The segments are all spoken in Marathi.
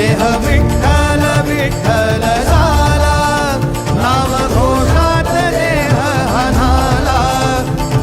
देह विठ्ठल विठ्ठल झाला. नाम घोषात देह हनाला.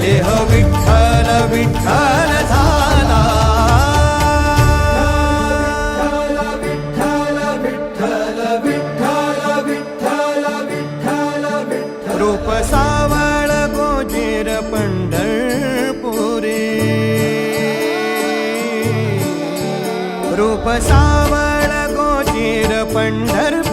देह विठ्ठल विठ्ठल झाला. रूप सावळ गोजीर पंढरपुरी. रूप सावळ சேர பண்டர்